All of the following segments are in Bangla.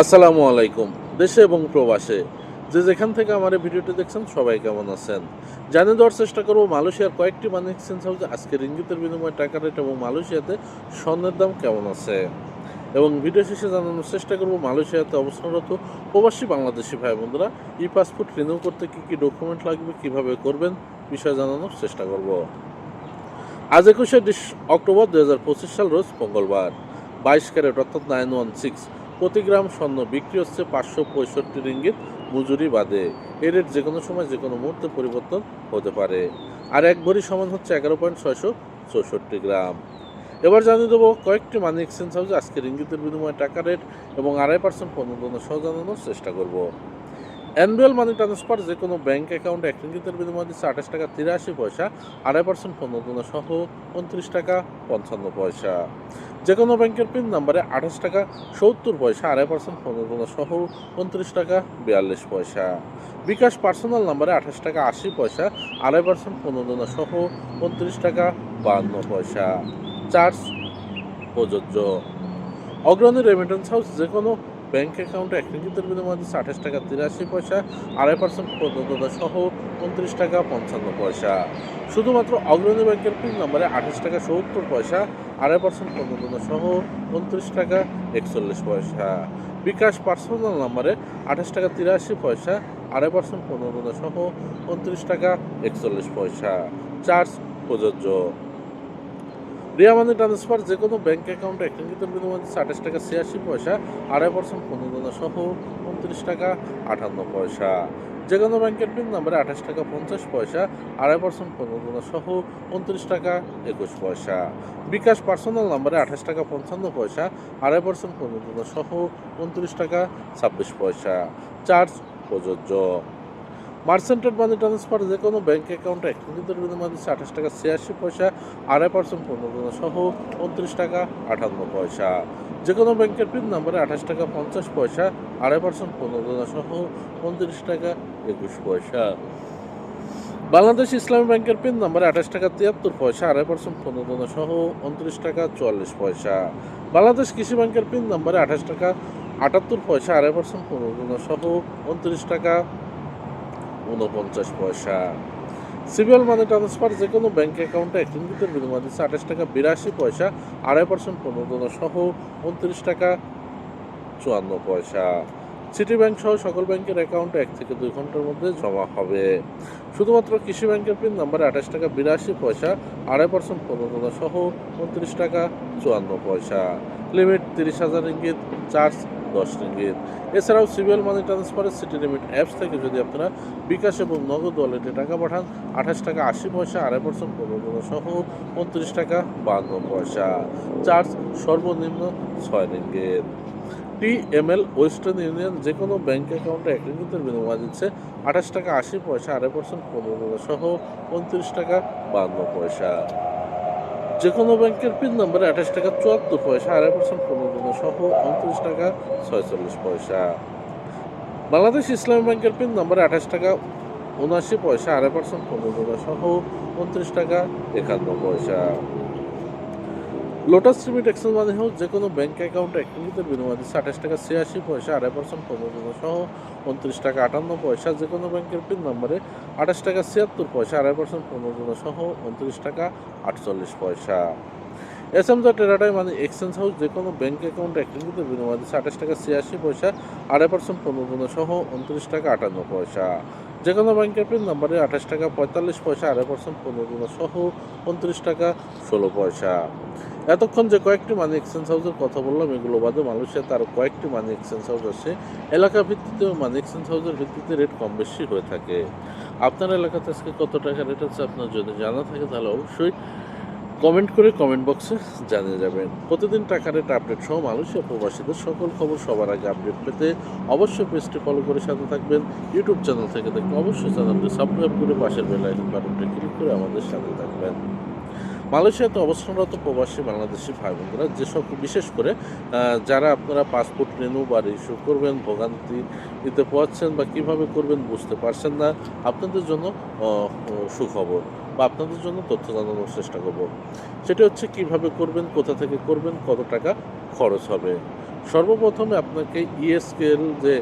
আসসালামু আলাইকুম, দেশে এবং প্রবাসে। যে যেখান থেকে আমার এই ভিডিওটি দেখছেন, সবাই কেমন আছেন? জানিয়ে দেওয়ার চেষ্টা করব, মালয়েশিয়ার কয়েকটি মানি এক্সচেঞ্জ হাউসে আজকের ইঙ্গিতের বিনিময়ে টাকা রেট এবং মালয়েশিয়াতে স্বর্ণের দাম কেমন আছে? এবং ভিডিও শেষে জানানোর চেষ্টা করব, মালয়েশিয়াতে অবস্থানরত প্রবাসী বাংলাদেশি ভাই বোনরা ই পাসপোর্ট রিনিউ করতে কী কী ডকুমেন্ট লাগবে, কীভাবে করবেন, বিষয় জানানোর চেষ্টা করব। আজ একুশে অক্টোবর দু হাজার পঁচিশ সাল, রোজ মঙ্গলবার। বাইশ ক্যারেট, অর্থাৎ নাইন ওয়ান সিক্স প্রতি গ্রাম স্বর্ণ বিক্রি হচ্ছে পাঁচশো পঁয়ষট্টি রিঙ্গিত মজুরি বাদে। এর রেট যে কোনো সময় যে কোনো মুহূর্তে পরিবর্তন হতে পারে। আর এক ভরি সমান হচ্ছে এগারো পয়েন্ট ছয়শো চৌষট্টি গ্রাম। এবার জানিয়ে দেবো কয়েকটি মানি এক্সচেঞ্জ হাউসে আজকে রিঙ্গিতের বিনিময়ে টাকা রেট এবং আড়াই পার্সেন্ট পণ্য সহ জানানোর চেষ্টা করব। অ্যানুয়াল মানি ট্রান্সফার যে কোনো ব্যাংক অ্যাকাউন্টে এক রিঙ্গিতের বিনিময়ে দিচ্ছে আঠাশ টাকা তিরাশি পয়সা, আড়াই পার্সেন্ট প্রণোদন সহ উনত্রিশ টাকা পঞ্চান্ন পয়সা। যে কোনো ব্যাংকের পিন নাম্বারে আঠাশ টাকা সত্তর পয়সা, আড়াই পার্সেন্ট প্রণোদন সহ উনত্রিশ টাকা বিয়াল্লিশ পয়সা। বিকাশ পার্সোনাল নাম্বারে আঠাশ টাকা আশি পয়সা, আড়াই পার্সেন্ট প্রণোদন সহ উনত্রিশ টাকা বাহান্ন পয়সা। চার্জ প্রযোজ্য। অগ্রণী রেমিটেন্স হাউস যে কোনো ব্যাংক অ্যাকাউন্টে এক রিঙ্গিতের বিনিময়ে আঠাশ টাকা তিরাশি পয়সা, আড়াই পার্সেন্ট প্রণোদনা সহ উনত্রিশ টাকা পঞ্চান্ন পয়সা। শুধুমাত্র অগ্রণী ব্যাংকের পিন নম্বরে আঠাশ টাকা সত্তর পয়সা, আড়াই পার্সেন্ট প্রণোদনা সহ উনত্রিশ টাকা একচল্লিশ পয়সা। বিকাশ পার্সোনাল নম্বরে আঠাশ টাকা তিরাশি পয়সা, আড়াই পার্সেন্ট প্রণোদনা সহ উনত্রিশ টাকা একচল্লিশ পয়সা। চার্জ প্রযোজ্য। রিয়া মানি ট্রান্সফার যে কোনো ব্যাঙ্ক অ্যাকাউন্টে এক রিঙ্গিতের বিনিময়ে দিচ্ছে আঠাশ টাকা ছিয়াশি পয়সা, আড়াই পার্সেন্ট প্রণোদনা সহ উনত্রিশ টাকা আটান্ন পয়সা। যে কোনো ব্যাংকের পিন নাম্বারে আঠাশ টাকা পঞ্চাশ পয়সা, আড়াই পার্সেন্ট প্রণোদনা সহ উনত্রিশ টাকা একুশ পয়সা। বিকাশ পার্সোনাল নাম্বারে আঠাশ টাকা পঞ্চান্ন পয়সা, আড়াই পার্সেন্ট প্রণোদনা সহ উনত্রিশ টাকা ছাব্বিশ পয়সা। চার্জ প্রযোজ্য। মার্সেন্টেড মানি ট্রান্সফার যে কোনো ব্যাঙ্ক অ্যাকাউন্টে এক রিঙ্গিতের বিনিময়ে আঠাশ টাকা ছিয়াশি পয়সা, আড়াই পার্সেন্ট প্রণোদনা সহ উনত্রিশ টাকা আটান্ন পয়সা। যে কোনো ব্যাংকের পিন নম্বরে আঠাশ টাকা পঞ্চাশ পয়সা, আড়াই পার্সেন্ট প্রণোদনা সহ উনত্রিশ টাকা একুশ পয়সা। বাংলাদেশ ইসলামী ব্যাংকের পিন নম্বরে আঠাশ টাকা তিয়াত্তর পয়সা, আড়াই পার্সেন্ট প্রণোদনা সহ উনত্রিশ টাকা চুয়াল্লিশ পয়সা। বাংলাদেশ কৃষি ব্যাংকের পিন নম্বরে আঠাশ টাকা আটাত্তর পয়সা, আড়াই পার্সেন্ট প্রণোদনা সহ উনত্রিশ টাকা উনপঞ্চাশ পয়সা। সিবিএল মানি ট্রান্সফার যে কোনো ব্যাঙ্ক অ্যাকাউন্টে এক রিঙ্গিতের বিনিময় দিচ্ছে আঠাশ টাকা, বিরাশি পয়সা, আড়াই পার্সেন্ট প্রণোদনা সহ উনত্রিশ টাকা, চুয়ান্ন পয়সা। সিটি ব্যাংক সহ সকল ব্যাংকের অ্যাকাউন্টে এক থেকে দুই ঘণ্টার মধ্যে জমা হবে। শুধুমাত্র কৃষি ব্যাংকের পিন নাম্বারে আঠাশ টাকা, বিরাশি পয়সা, আড়াই পার্সেন্ট প্রণোদনা সহ উনত্রিশ টাকা, চুয়ান্ন পয়সা। লিমিট তিরিশ হাজার ইঙ্গিত চার্জ দশ রিঙ্গিত এছাড়াও সিবিএল মানি ট্রান্সফারের সিটি লিমিট অ্যাপস থেকে যদি আপনারা বিকাশ এবং নগদ ওয়ালেটে টাকা পাঠান, আঠাশ টাকা আশি পয়সা, আড়াই পার্সেন্ট প্রণোদনা সহ উনত্রিশ টাকা বান্ন পয়সা। চার্জ সর্বনিম্ন ছয় রিঙ্গিত টিএমএল ওয়েস্টার্ন ইউনিয়ন যে কোনো ব্যাঙ্ক অ্যাকাউন্টে এক রিঙ্গিতের বিনিময় দিচ্ছে আঠাশ টাকা আশি পয়সা, আড়াই পার্সেন্ট প্রণোদনা সহ উনত্রিশ টাকা বান্ন পয়সা। যে কোনো ব্যাংকের পিন নম্বরে আঠাশ টাকা চুয়াত্তর পয়সা, আড়াই পার্সেন্ট প্রণোদনা সহ উনত্রিশ টাকা ছয়চল্লিশ পয়সা। বাংলাদেশ ইসলামী ব্যাংকের পিন নম্বরে আঠাশ টাকা উনআশি পয়সা, আড়াই পার্সেন্ট প্রণোদনা সহ উনত্রিশ টাকা একান্ন পয়সা। লোটাস লিমিট এক্সচেঞ্জ মানে হাউস যে কোনো ব্যাংক অ্যাকাউন্টে এক মিনিটের বিনিময়ে দিচ্ছে আঠাশ টাকা ছিয়াশি পয়সা, আড়াই পার্সেন্ট প্রণোদনা সহ উনত্রিশ টাকা আটান্ন পয়সা যে কোনো ব্যাংকের পিন নম্বরে আঠাশ টাকা ছিয়াত্তর পয়সা, আড়াই পার্সেন্ট প্রণোদনা সহ উনত্রিশ টাকা আটচল্লিশ পয়সা। এস এম টেরাটাই মানে এক্সচেঞ্জ হাউস যে কোনো ব্যাংক অ্যাকাউন্টে মিনিটের বিনিময়ে দিচ্ছে আঠাশ টাকা ছিয়াশি পয়সা, আড়াই পার্সেন্ট প্রণোদনা সহ উনত্রিশ টাকা আটান্ন পয়সা। যে কোনো ব্যাংকের পিন নাম্বারে আঠাশ টাকা, পঁয়তাল্লিশ পয়সা, আড়াই পার্সেন্ট, পনেরো প্রণোদনা সহ উনত্রিশ টাকা, ষোলো পয়সা। এতক্ষণ যে কয়েকটি মানি এক্সচেঞ্জ হাউসের কথা বললাম, এগুলো বাদে মালয়েশিয়াতে আরও কয়েকটি মানি এক্সচেঞ্জ হাউস আছে। এলাকা ভিত্তিতে মানি এক্সচেঞ্জ হাউসের ভিত্তিতে রেট কম বেশি হয়ে থাকে। আপনার এলাকাতে আজকে কত টাকা রেট আছে, আপনার যদি জানা থাকে তাহলে অবশ্যই কমেন্ট করে কমেন্ট বক্সে জানিয়ে যাবেন। প্রতিদিন টাকা রেট আপডেট সহ মালয়েশিয়া প্রবাসীদের সকল খবর সবার আগে আপডেট পেতে অবশ্যই পেজটি ফলো করে সাথে থাকবেন। ইউটিউব চ্যানেল থেকে দেখলে অবশ্যই চ্যানেলটি সাবস্ক্রাইব করে পাশের বেল আইকন বাটনটি ক্লিক করে আমাদের সাথে থাকবেন। মালয়েশিয়াতে অবস্থানরত প্রবাসী বাংলাদেশি ভাই বোনরা যেসব বিশেষ করে যারা আপনারা পাসপোর্ট রেনু বা ইস্যু করবেন, ভোগান্তি দিতে পারছেন বা কীভাবে করবেন বুঝতে পারছেন না, আপনাদের জন্য সুখবর বা আপনাদের জন্য তথ্য জানানোর চেষ্টা করব। সেটা হচ্ছে কীভাবে করবেন, কোথা থেকে করবেন, কত টাকা খরচ হবে? সর্বপ্রথমে আপনাকে ইএসকেএল যে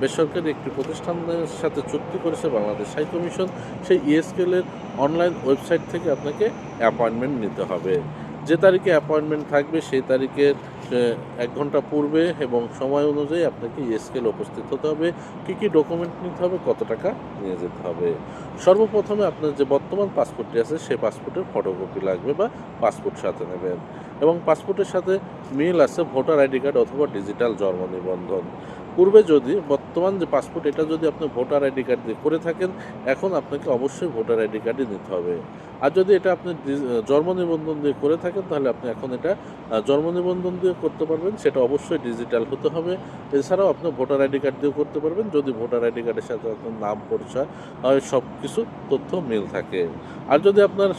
বেসরকারি একটি প্রতিষ্ঠানের সাথে চুক্তি করেছে বাংলাদেশ হাই কমিশন, সেই ইএসকেএলের অনলাইন ওয়েবসাইট থেকে আপনাকে অ্যাপয়েন্টমেন্ট নিতে হবে। যে তারিখে অ্যাপয়েন্টমেন্ট থাকবে, সেই তারিখের এক ঘণ্টা পূর্বে এবং সময় অনুযায়ী আপনাকে স্কেল উপস্থিত হতে হবে। কী কী ডকুমেন্ট নিতে হবে, কত টাকা নিয়ে যেতে হবে? সর্বপ্রথমে আপনার যে বর্তমান পাসপোর্টটি আছে, সেই পাসপোর্টের ফটোকপি লাগবে বা পাসপোর্ট সাথে নেবেন। এবং পাসপোর্টের সাথে মিল আছে ভোটার আইডি কার্ড অথবা ডিজিটাল জন্ম নিবন্ধন। পূর্বে যদি বর্তমান যে পাসপোর্ট এটা যদি আপনি ভোটার আইডি কার্ড দিয়ে করে থাকেন, এখন আপনাকে অবশ্যই ভোটার আইডি কার্ডই নিতে হবে। আর যদি এটা আপনি জন্ম নিবন্ধন দিয়ে করে থাকেন, তাহলে আপনি এখন এটা জন্ম নিবন্ধন দিয়ে করতে পারবেন, সেটা অবশ্যই ডিজিটাল হতে হবে। এছাড়াও আপনি ভোটার আইডি কার্ড দিয়েও করতে পারবেন, যদি ভোটার আইডি কার্ডের সাথে আপনার নাম, পরিচয় সব কিছু তথ্য মিল থাকে। আর যদি আপনার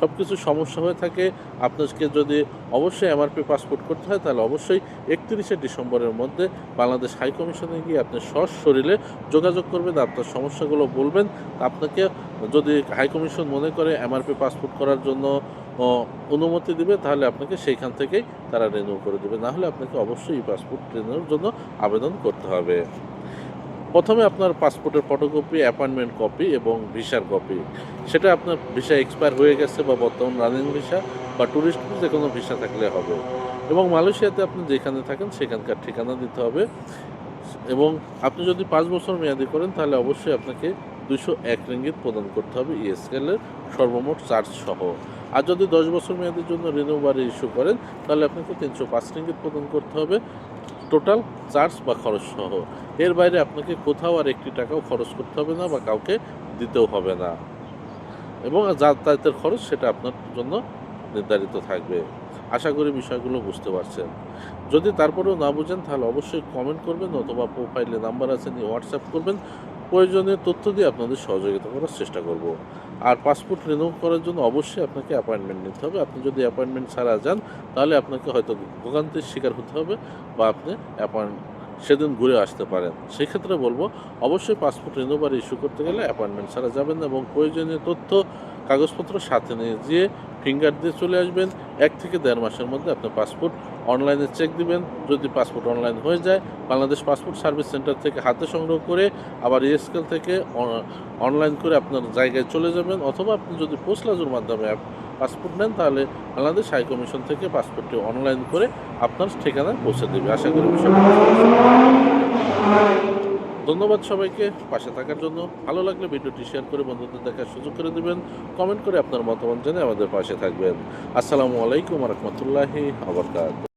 সব কিছু সমস্যা হয়ে থাকে। আপনাকে যদি অবশ্যই এমআরপি পাসপোর্ট করতে হয়, তাহলে অবশ্যই একত্রিশে ডিসেম্বরের মধ্যে বাংলাদেশ হাইকমিশনে গিয়ে আপনি সশরীরে যোগাযোগ করবেন, আপনার সমস্যাগুলো বলবেন। আপনাকে যদি হাইকমিশন মনে করে এমআরপি পাসপোর্ট করার জন্য অনুমতি দিবে, তাহলে আপনাকে সেইখান থেকেই তারা রিনিউ করে দেবে। না হলে আপনাকে অবশ্যই পাসপোর্ট রিনিউর জন্য আবেদন করতে হবে। প্রথমে আপনার পাসপোর্টের ফটোকপি অ্যাপয়েন্টমেন্ট কপি এবং ভিসার কপি সেটা আপনার ভিসা এক্সপায়ার হয়ে গেছে বা বর্তমান রানিং ভিসা বা ট্যুরিস্ট যে কোনো ভিসা থাকলে হবে। এবং মালয়েশিয়াতে আপনি যেখানে থাকেন সেখানকার ঠিকানা দিতে হবে। এবং আপনি যদি পাঁচ বছর মেয়াদি করেন তাহলে অবশ্যই আপনাকে দুশো এক রিঙ্গিত প্রদান করতে হবে ইএসকেলের সর্বমোট চার্জ সহ। আর যদি দশ বছর মেয়াদের জন্য রিনিউ ইস্যু করেন তাহলে আপনাকে তিনশো পাঁচ রিঙ্গিত প্রদান করতে হবে। টোটাল চার্জ বা খরচ সহ। এর বাইরে আপনাকে কোথাও আর একটি টাকাও খরচ করতে হবে না বা কাউকে দিতেও হবে না। এবং যাতায়াতের খরচ সেটা আপনার জন্য নির্ধারিত থাকবে। আশা করি বিষয়গুলো বুঝতে পারছেন। যদি তারপরেও না বুঝেন, তাহলে অবশ্যই কমেন্ট করবেন অথবা প্রোফাইলে নাম্বার আছে, নিয়ে হোয়াটসঅ্যাপ করবেন। প্রয়োজনীয় তথ্য দিয়ে আপনাদের সহযোগিতা করার চেষ্টা করব। আর পাসপোর্ট রিনিউ করার জন্য অবশ্যই আপনাকে অ্যাপয়েন্টমেন্ট নিতে হবে। আপনি যদি অ্যাপয়েন্টমেন্ট ছাড়া যান, তাহলে আপনাকে হয়তো ভোগান্তির শিকার হতে হবে বা আপনি অ্যাপয়েন্ট সেদিন ঘুরে আসতে পারেন। সেক্ষেত্রে বলব, অবশ্যই পাসপোর্ট রিনিউবার ইস্যু করতে গেলে অ্যাপয়েন্টমেন্ট ছাড়া যাবেন এবং প্রয়োজনীয় তথ্য, কাগজপত্র সাথে নিয়ে গিয়ে ফিঙ্গার দিয়ে চলে আসবেন। এক থেকে দেড় মাসের মধ্যে আপনার পাসপোর্ট অনলাইনে চেক দিবেন। যদি পাসপোর্ট অনলাইন হয়ে যায়, বাংলাদেশ পাসপোর্ট সার্ভিস সেন্টার থেকে হাতে সংগ্রহ করে আবার ইএসকেল থেকে অ- অনলাইন করে আপনার জায়গায় চলে যাবেন। অথবা আপনি যদি পোস্ট লাজুর মাধ্যমে পাসপোর্ট নেন, তাহলে বাংলাদেশ হাই কমিশন থেকে পাসপোর্টটি অনলাইন করে আপনার ঠিকানায় পৌঁছে দেবে। আশা করি বিষয়টা। ধন্যবাদ সবাইকে। পাশে থাকার জন্য ভালো লাগলে ভিডিওটি শেয়ার করে বন্ধুদের দেখার সুযোগ করে দেবেন। কমেন্ট করে আপনার মতামত জানিয়ে আমাদের পাশে থাকবেন। আসসালামু আলাইকুম রহমতুল্লাহি আবরকাত